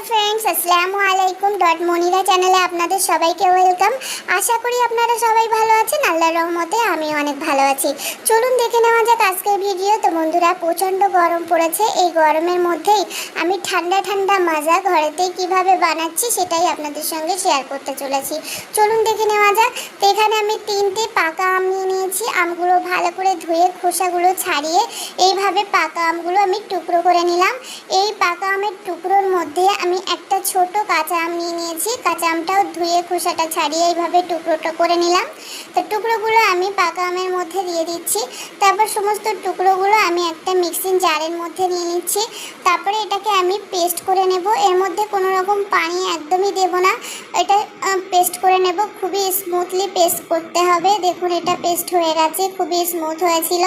Hello friends আসসালামু আলাইকুম dot Monira চ্যানেলে আপনাদের সবাইকে ওয়েলকাম আশা করি আপনারা সবাই ভালো আছেন। আল্লাহর রহমতে আমি অনেক ভালো আছি। চলুন দেখে নেওয়া যাক আজকের ভিডিও তো বন্ধুরা, প্রচণ্ড গরম পড়েছে। এই গরমের মধ্যেই আমি ঠান্ডা ঠান্ডা মাজা ঘরেতেই কীভাবে বানাচ্ছি সেটাই আপনাদের সঙ্গে শেয়ার করতে চলেছি। চলুন দেখে নেওয়া যাক। তো এখানে আমি তিনটে পাকা আম নিয়ে নিয়েছি। আমগুলো ভালো করে ধুয়ে খোসাগুলো ছাড়িয়ে এইভাবে পাকা আমগুলো আমি টুকরো করে নিলাম। এই পাকা আমের টুকরোর মধ্যে আমি একটা ছোট কাঁচা আম নিয়ে নিয়েছি। কাঁচা আমটাও ধুয়ে খোসাটা ছাড়িয়ে এইভাবে টুকরোটা করে নিলাম। তো টুকরোগুলো আমি পাকা আমের মধ্যে দিয়ে দিচ্ছি। তারপর সমস্ত টুকরোগুলো আমি একটা মিক্সিং জারের মধ্যে নিয়ে নিচ্ছি। তারপরে এটাকে আমি পেস্ট করে নেব। এর মধ্যে কোনো রকম পানি একদমই দেব না। এটা পেস্ট করে নেব। খুবই স্মুথলি পেস্ট করতে হবে। দেখুন, এটা পেস্ট হয়ে গেছে। খুবই স্মুথ হয়েছিল।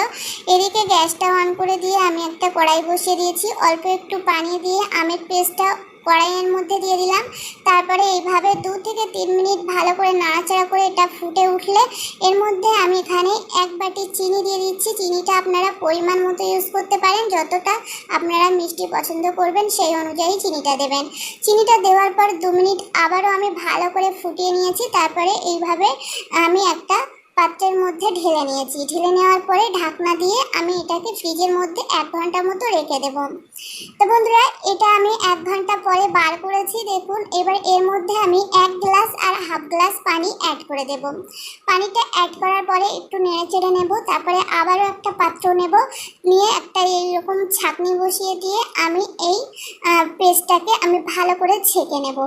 এদিকে গ্যাসটা অন করে দিয়ে আমি একটা কড়াই বসিয়ে দিয়েছি। অল্প একটু পানি দিয়ে আমের পেস্টটা কড়াইয়ের মধ্যে দিয়ে দিলাম। তারপরে এইভাবে দু থেকে তিন মিনিট ভালো করে নাড়াচাড়া করে এটা ফুটে উঠলে এর মধ্যে আমি এখানে এক বাটি চিনি দিয়ে দিচ্ছি। চিনিটা আপনারা পরিমাণ মতো ইউজ করতে পারেন। যতটা আপনারা মিষ্টি পছন্দ করবেন সেই অনুযায়ী চিনিটা দেবেন। চিনিটা দেওয়ার পর দু মিনিট আবারও আমি ভালো করে ফুটিয়ে নিয়েছি। তারপরে এইভাবে আমি একটা পাত্রের মধ্যে ঢেলে নিয়েছি। ঢেলে নেওয়ার পরে ঢাকনা দিয়ে আমি এটাকে ফ্রিজের মধ্যে এক ঘণ্টা মতো রেখে দেব। তো বন্ধুরা, এটা আমি এক ঘণ্টা পরে বার করেছি। দেখুন, এবার এর মধ্যে আমি এক গ্লাস আর হাফ গ্লাস পানি অ্যাড করে দেব। পানিটা অ্যাড করার পরে একটু নেড়ে চেড়ে নেব, তারপরে আবারও একটা পাত্র নেব। নিয়ে একটা এইরকম ছাঁকনি বসিয়ে দিয়ে আমি এই পেস্টটাকে আমি ভালো করে ছেঁকে নেব।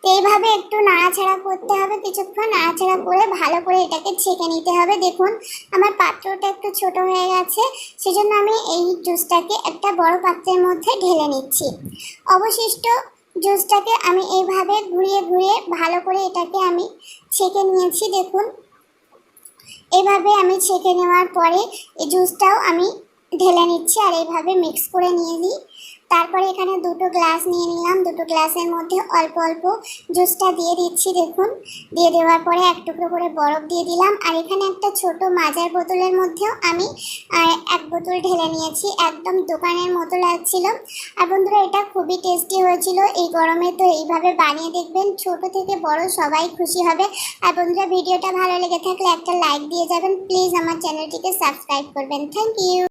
তো এইভাবে একটু নাড়াচাড়া করতে হবে কিছুক্ষণ, নাড়াচাড়া করে ভালো করে এটাকে ছেঁকে নিতে হবে। দেখুন, আমার পাত্রটা একটু ছোট হয়ে গেছে, সেজন্য আমি এই জুসটাকে একটা বড় পাত্রের মধ্যে ঢেলে নিচ্ছি। অবশিষ্ট জুসটাকে আমি এইভাবে ঘুরিয়ে ঘুরিয়ে ভালো করে এটাকে আমি ছেঁকে নিয়েছি, দেখুন। এভাবে আমি ছেঁকে নেওয়ার পরে এই জুসটাও আমি ঢেলে নিচ্ছি আর এইভাবে মিক্স করে নিয়ে নিই। তারপরে এখানে দুটো গ্লাস নিয়ে নিলাম। দুটো গ্লাসের মধ্যে অল্প অল্প জুসটা দিয়ে দিচ্ছি, দেখুন। দিয়ে দেওয়ার পরে এক টুকরো করে বরফ দিয়ে দিলাম। আর এখানে একটা ছোট মাজার বোতলের মধ্যেও আমি এক বোতল ঢেলে নিয়েছি। একদম দোকানের মতো লাগছিল। আর বন্ধুরা, এটা খুবই টেস্টি হয়েছিল। এই গরমে তো এইভাবে বানিয়ে দেখবেন, ছোট থেকে বড় সবাই খুশি হবে। আর বন্ধুরা, ভিডিওটা ভালো লেগে থাকলে একটা লাইক দিয়ে যাবেন। প্লিজ আমার চ্যানেলটিকে সাবস্ক্রাইব করবেন। Thank you.